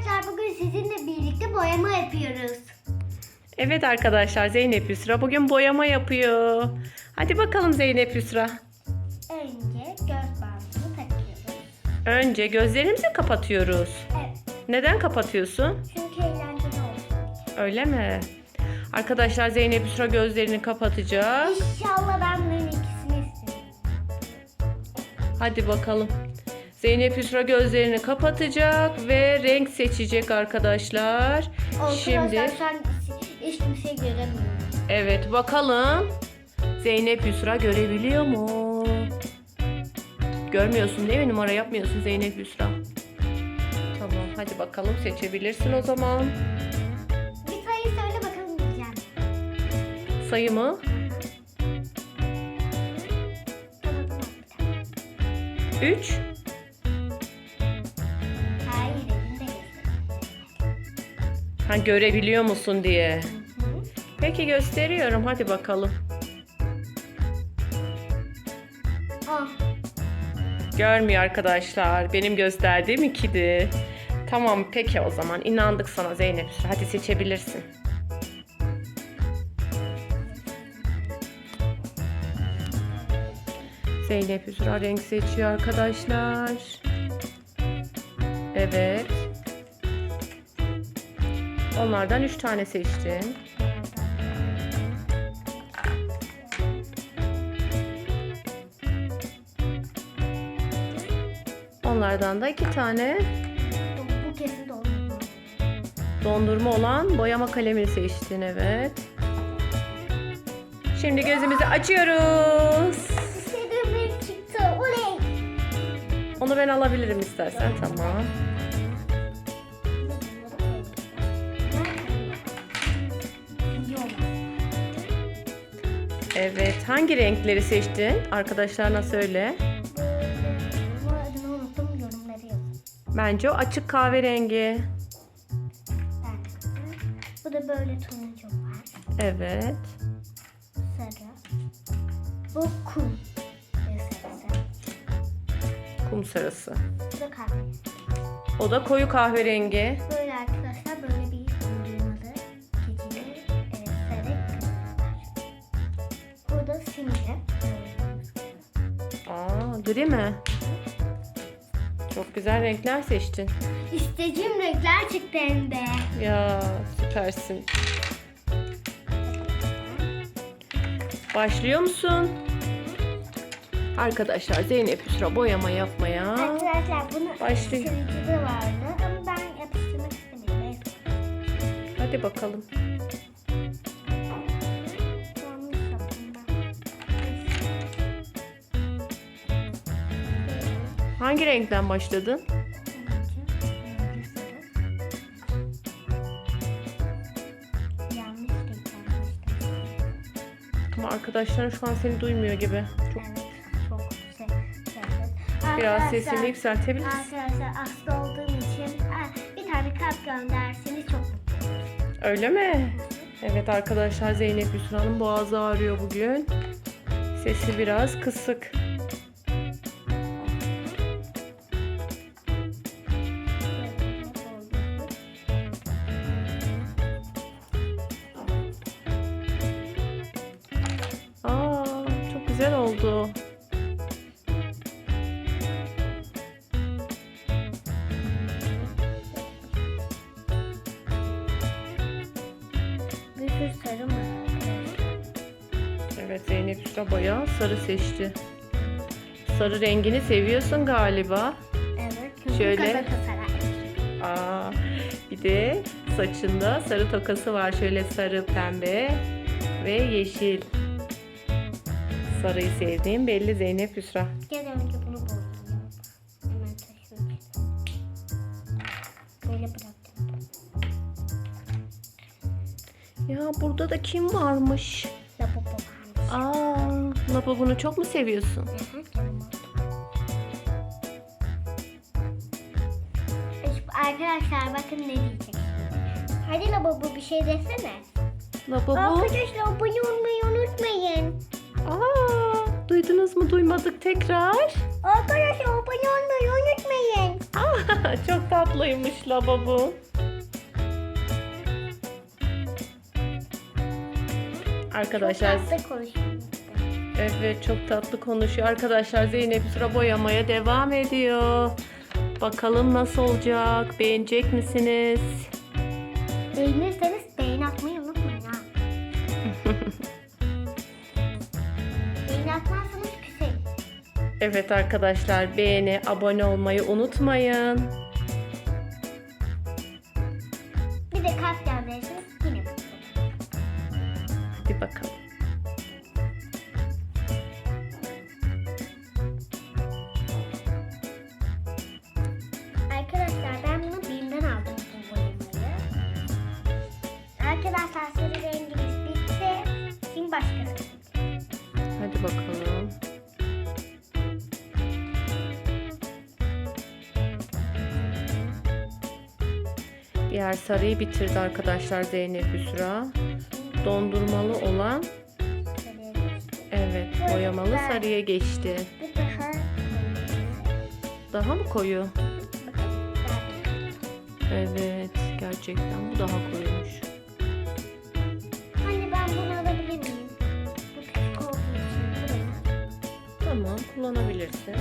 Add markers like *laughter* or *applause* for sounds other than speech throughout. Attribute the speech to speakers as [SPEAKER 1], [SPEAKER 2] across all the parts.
[SPEAKER 1] Arkadaşlar bugün sizinle birlikte boyama yapıyoruz.
[SPEAKER 2] Evet arkadaşlar Zeynep Yusra bugün boyama yapıyor. Hadi bakalım Zeynep Yusra.
[SPEAKER 1] Önce göz bandını takıyoruz.
[SPEAKER 2] Önce gözlerimizi kapatıyoruz.
[SPEAKER 1] Evet.
[SPEAKER 2] Neden kapatıyorsun?
[SPEAKER 1] Çünkü eğlenceli olsun.
[SPEAKER 2] Öyle mi? Arkadaşlar Zeynep Yusra gözlerini kapatacak.
[SPEAKER 1] İnşallah ben bunların ikisini istiyorum.
[SPEAKER 2] Hadi bakalım. Zeynep Yusra gözlerini kapatacak ve renk seçecek arkadaşlar. Şimdi
[SPEAKER 1] sen hiç kimseyi göremiyorum.
[SPEAKER 2] evet bakalım. Zeynep Yusra görebiliyor mu? Görmüyorsun değil mi? Numara yapmıyorsun Zeynep Yusra. Tamam hadi bakalım seçebilirsin o zaman.
[SPEAKER 1] Bir sayı söyle bakalım diyeceğim.
[SPEAKER 2] Sayı mı?
[SPEAKER 1] Tamam tamam.
[SPEAKER 2] 3. Ha görebiliyor musun diye. Peki gösteriyorum hadi bakalım.
[SPEAKER 1] Ah.
[SPEAKER 2] Görmüyor arkadaşlar. Benim gösterdiğim 2'di. Tamam peki o zaman. inandık sana Zeynep. Hadi seçebilirsin. Zeynep Yusra renk seçiyor arkadaşlar. Evet. Onlardan 3 tane seçtin. Onlardan da 2 tane
[SPEAKER 1] Bu, kesin.
[SPEAKER 2] Dondurma olan boyama kalemini seçtin evet. Şimdi gözümüzü açıyoruz.
[SPEAKER 1] İstediğim bir çıktı. Oley.
[SPEAKER 2] Onu ben alabilirim istersen tamam. Hangi renkleri seçtin? Arkadaşlarına söyle.
[SPEAKER 1] Bu adını unuttum yorumları yazın.
[SPEAKER 2] Bence o açık kahverengi.
[SPEAKER 1] Bu da böyle turuncu var.
[SPEAKER 2] Evet.
[SPEAKER 1] Sarı. Bu kum. Sarısı.
[SPEAKER 2] Kum sarısı.
[SPEAKER 1] Bu da kahve.
[SPEAKER 2] O da koyu kahverengi.
[SPEAKER 1] Böyle arkadaşlar
[SPEAKER 2] gri mi? Çok güzel renkler seçtin.
[SPEAKER 1] İstediğim renkler çıktı hem de.
[SPEAKER 2] Ya süpersin. Başlıyor musun? Arkadaşlar Zeynep Yusra boyama yapmaya.
[SPEAKER 1] Arkadaşlar bunu
[SPEAKER 2] Başlayın.
[SPEAKER 1] yapıştırıcıda vardı ama ben yapıştırmak istemiyorum.
[SPEAKER 2] Hadi bakalım. Hangi renkten başladın? Ama arkadaşların şu an seni duymuyor gibi. Çok biraz sesini yükseltebilirsin.
[SPEAKER 1] Arkadaşlar hasta olduğum için ah, bir tane kalp gönderseniz çok mutlu olurum.
[SPEAKER 2] Öyle mi? Evet arkadaşlar Zeynep Yusra'nın boğazı ağrıyor bugün. Sesi biraz kısık. Bayağı sarı seçti. Sarı rengini seviyorsun galiba.
[SPEAKER 1] Evet.
[SPEAKER 2] Şöyle. Aa, bir de saçında sarı tokası var. Şöyle sarı, pembe ve yeşil. Sarıyı sevdiğim belli Zeynep Yusra.
[SPEAKER 1] Gel önce bunu bozdum. Hemen taşıyorum. Böyle bıraktım.
[SPEAKER 2] Ya burada da kim varmış? Aa, lavabonu çok mu seviyorsun?
[SPEAKER 1] Arkadaşlar bakın ne diyecek. Hadi lavabo bir şey desene.
[SPEAKER 2] Lavabo.
[SPEAKER 1] Arkadaşlar abone olmayı unutmayın.
[SPEAKER 2] Aa, Duydunuz mu duymadık tekrar.
[SPEAKER 1] Arkadaşlar abone olmayı unutmayın.
[SPEAKER 2] Aa, *laughs* çok tatlıymış lavabo. Arkadaşlar
[SPEAKER 1] Çok tatlı konuşuyoruz.
[SPEAKER 2] evet çok tatlı konuşuyor. Arkadaşlar Zeynep sıra boyamaya devam ediyor. Bakalım nasıl olacak? Beğenecek misiniz?
[SPEAKER 1] Beğenirseniz beğeni atmayı unutmayın ha. *laughs* beğeni atmazsanız küserim.
[SPEAKER 2] Evet arkadaşlar beğeni, abone olmayı unutmayın. Hadi bakalım.
[SPEAKER 1] Arkadaşlar ben bunu BİM'den aldım bu boyamayı. Arkadaşlar sarı rengimiz bitti. Şimdi başka renk.
[SPEAKER 2] Hadi bakalım. Diğer sarıyı bitirdi arkadaşlar Zeynep Hüsra. Dondurmalı olan evet boyamalı sarıya geçti.
[SPEAKER 1] Daha
[SPEAKER 2] mı koyu? Evet gerçekten bu daha koyumuş.
[SPEAKER 1] Anne ben bunu alabilir miyim?
[SPEAKER 2] Tamam kullanabilirsin.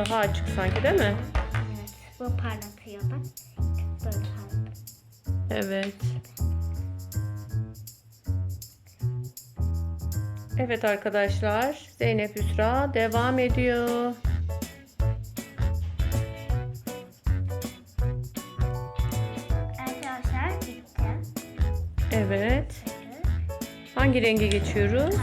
[SPEAKER 2] Daha açık sanki değil mi?
[SPEAKER 1] Evet. Bu parlatıyor bak. Böyle parlatıyor.
[SPEAKER 2] Evet. Evet arkadaşlar Zeynep Hüsra devam ediyor.
[SPEAKER 1] Arkadaşlar bitti.
[SPEAKER 2] Evet. Hangi renge geçiyoruz?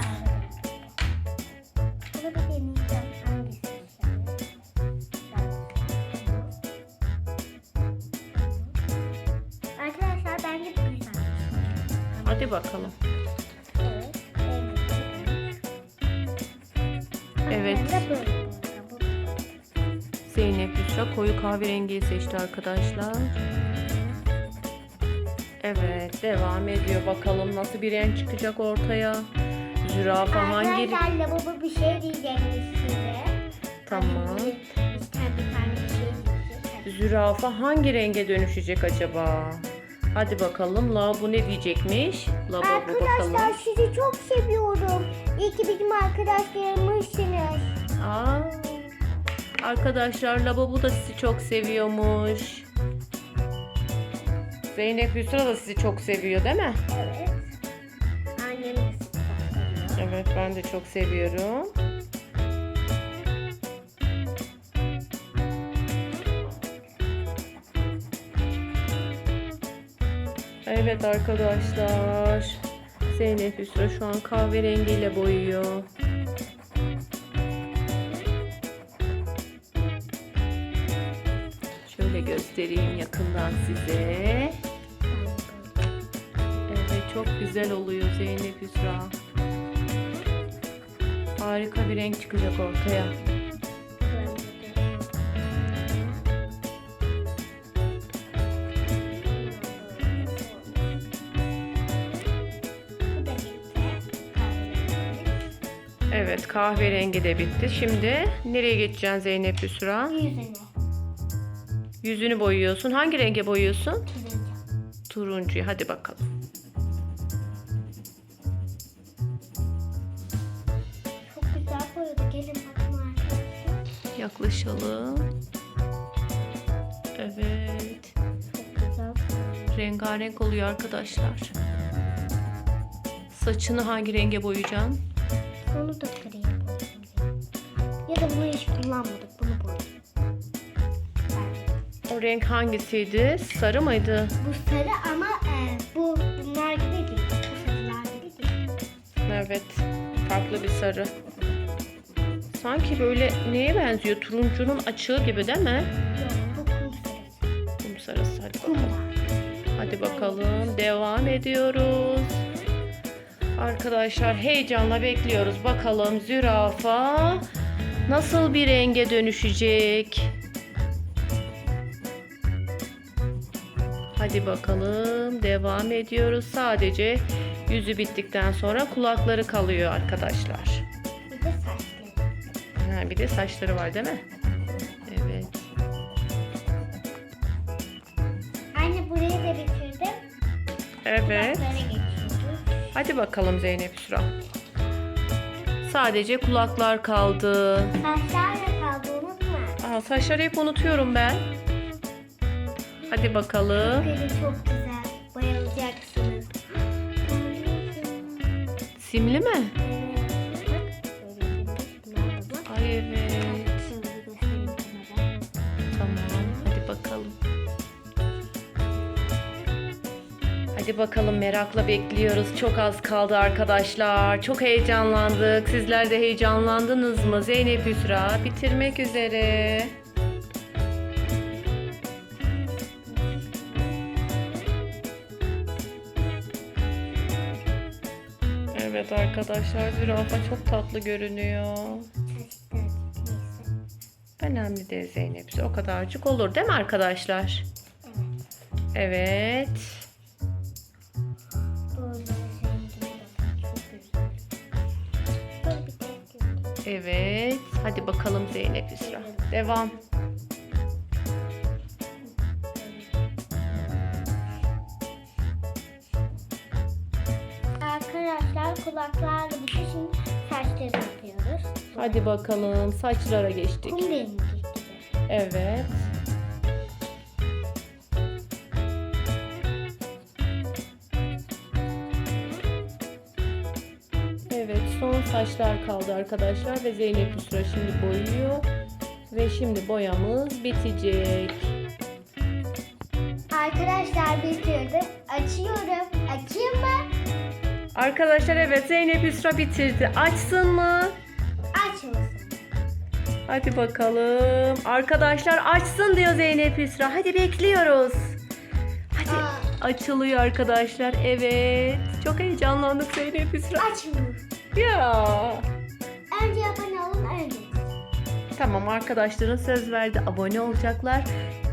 [SPEAKER 2] Zeynep Hüsra koyu kahverengiyi seçti arkadaşlar. Evet devam ediyor. Bakalım nasıl bir renk çıkacak ortaya. Zürafa hangi...
[SPEAKER 1] Arkadaşlar lavabo bir şey diyecekmiş size.
[SPEAKER 2] Tamam.
[SPEAKER 1] Şey.
[SPEAKER 2] Zürafa hangi renge dönüşecek acaba? Hadi bakalım Lavabo ne diyecekmiş? Lavabo bakalım.
[SPEAKER 1] Arkadaşlar sizi çok seviyorum. İyi ki bizim arkadaşlarımızsınız.
[SPEAKER 2] Aa, arkadaşlar Lavabo da sizi çok seviyormuş. Zeynep Hüsra da sizi çok seviyor değil mi?
[SPEAKER 1] Evet. Annem de sizi çok seviyor.
[SPEAKER 2] Evet ben de çok seviyorum. Evet arkadaşlar. Zeynep Hüsra şu an kahverengiyle boyuyor. Şöyle göstereyim yakından size. Evet çok güzel oluyor Zeynep Hüsra. Harika bir renk çıkacak ortaya. Evet kahverengi de bitti. Şimdi nereye geçeceksin Zeynep Hüsra?
[SPEAKER 1] Yüzüne.
[SPEAKER 2] Yüzünü boyuyorsun. Hangi renge boyuyorsun?
[SPEAKER 1] Turuncu.
[SPEAKER 2] Turuncuyu. Hadi bakalım.
[SPEAKER 1] Çok güzel boyadı. Gelin bakın arkadaşlar.
[SPEAKER 2] Yaklaşalım. Evet.
[SPEAKER 1] Çok güzel.
[SPEAKER 2] Rengarenk oluyor arkadaşlar. Saçını hangi renge boyayacaksın?
[SPEAKER 1] Onu da gri yapalım. Ya da bunu hiç kullanmadık.
[SPEAKER 2] O renk hangisiydi? Sarı mıydı?
[SPEAKER 1] Bu sarı ama e, bu bunlar gibi değil. Bu sarılar gibi değil.
[SPEAKER 2] Evet. Farklı bir sarı. Sanki böyle neye benziyor? Turuncunun açığı gibi değil mi?
[SPEAKER 1] Yok bu kum sarısı.
[SPEAKER 2] Kum sarısı. Hadi
[SPEAKER 1] Kum
[SPEAKER 2] bakalım.
[SPEAKER 1] var.
[SPEAKER 2] Hadi bakalım. Devam ediyoruz. Arkadaşlar heyecanla bekliyoruz. Bakalım zürafa nasıl bir renge dönüşecek? Hadi bakalım devam ediyoruz. Sadece yüzü bittikten sonra kulakları kalıyor arkadaşlar.
[SPEAKER 1] Bir de saçları.
[SPEAKER 2] Ha, bir de saçları var değil mi? Evet.
[SPEAKER 1] Anne burayı da bitirdim.
[SPEAKER 2] Evet. Hadi bakalım Zeynep Hüsra. Sadece kulaklar kaldı.
[SPEAKER 1] Saçlar da kaldı unutma.
[SPEAKER 2] Aa, saçları hep unutuyorum ben. Hadi bakalım.
[SPEAKER 1] Çok güzel. Bayılacaksınız.
[SPEAKER 2] Simli mi? Ay evet. Tamam. Hadi bakalım. Hadi bakalım merakla bekliyoruz. Çok az kaldı arkadaşlar. Çok heyecanlandık. Sizler de heyecanlandınız mı? Zeynep Hüsra bitirmek üzere. Arkadaşlar zürafa çok tatlı görünüyor. Önemli değil Zeynep. O kadarcık olur değil mi arkadaşlar?
[SPEAKER 1] Evet.
[SPEAKER 2] Evet. Hadi bakalım Zeynep Hüsra. Devam.
[SPEAKER 1] Kulaklarla bitti. Şimdi saçları yapıyoruz.
[SPEAKER 2] Hadi bakalım. Saçlara geçtik.
[SPEAKER 1] Kum rengi.
[SPEAKER 2] Evet. Evet son saçlar kaldı arkadaşlar ve Zeynep Hüsra şimdi boyuyor. Ve şimdi boyamız bitecek.
[SPEAKER 1] Arkadaşlar bitirdim. Açıyorum.
[SPEAKER 2] Arkadaşlar evet Zeynep Hüsra bitirdi. Açsın mı?
[SPEAKER 1] Açmasın.
[SPEAKER 2] Hadi bakalım. Arkadaşlar açsın diyor Zeynep Hüsra. Hadi bekliyoruz. Hadi.
[SPEAKER 1] Aa.
[SPEAKER 2] Açılıyor arkadaşlar. Evet. Çok heyecanlandık Zeynep Hüsra.
[SPEAKER 1] Açmıyor.
[SPEAKER 2] Ya.
[SPEAKER 1] Önce abone olun öyle.
[SPEAKER 2] Tamam arkadaşların söz verdi. Abone olacaklar.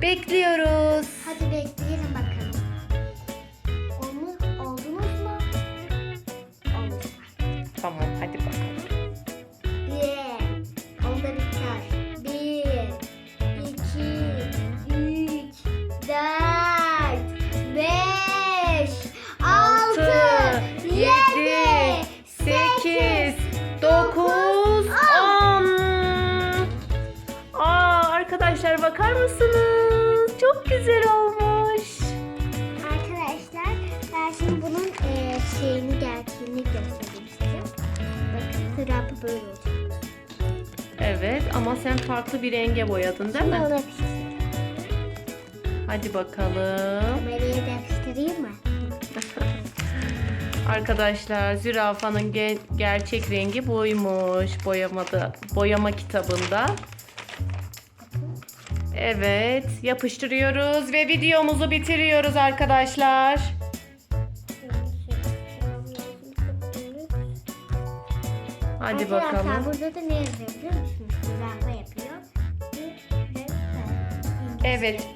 [SPEAKER 2] Bekliyoruz.
[SPEAKER 1] Hadi böyle.
[SPEAKER 2] Evet ama sen farklı bir renge boyadın değil mi?
[SPEAKER 1] yapıştırayım.
[SPEAKER 2] Hadi bakalım.
[SPEAKER 1] Kameraya da yapıştırayım mı? *laughs*
[SPEAKER 2] Arkadaşlar zürafanın ge- gerçek rengi buymuş boyamada boyama kitabında. Evet yapıştırıyoruz ve videomuzu bitiriyoruz arkadaşlar. Hadi
[SPEAKER 1] Arkadaşlar
[SPEAKER 2] bakalım.
[SPEAKER 1] burada da ne yazıyor biliyor musunuz? Zürafa yapıyor.
[SPEAKER 2] Evet.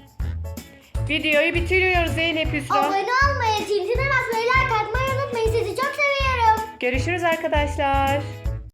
[SPEAKER 2] Videoyu bitiriyoruz Zeynep Hüsra.
[SPEAKER 1] Abone olmayı, zilcine basmayı, like atmayı unutmayın. Sizi çok seviyorum.
[SPEAKER 2] Görüşürüz arkadaşlar.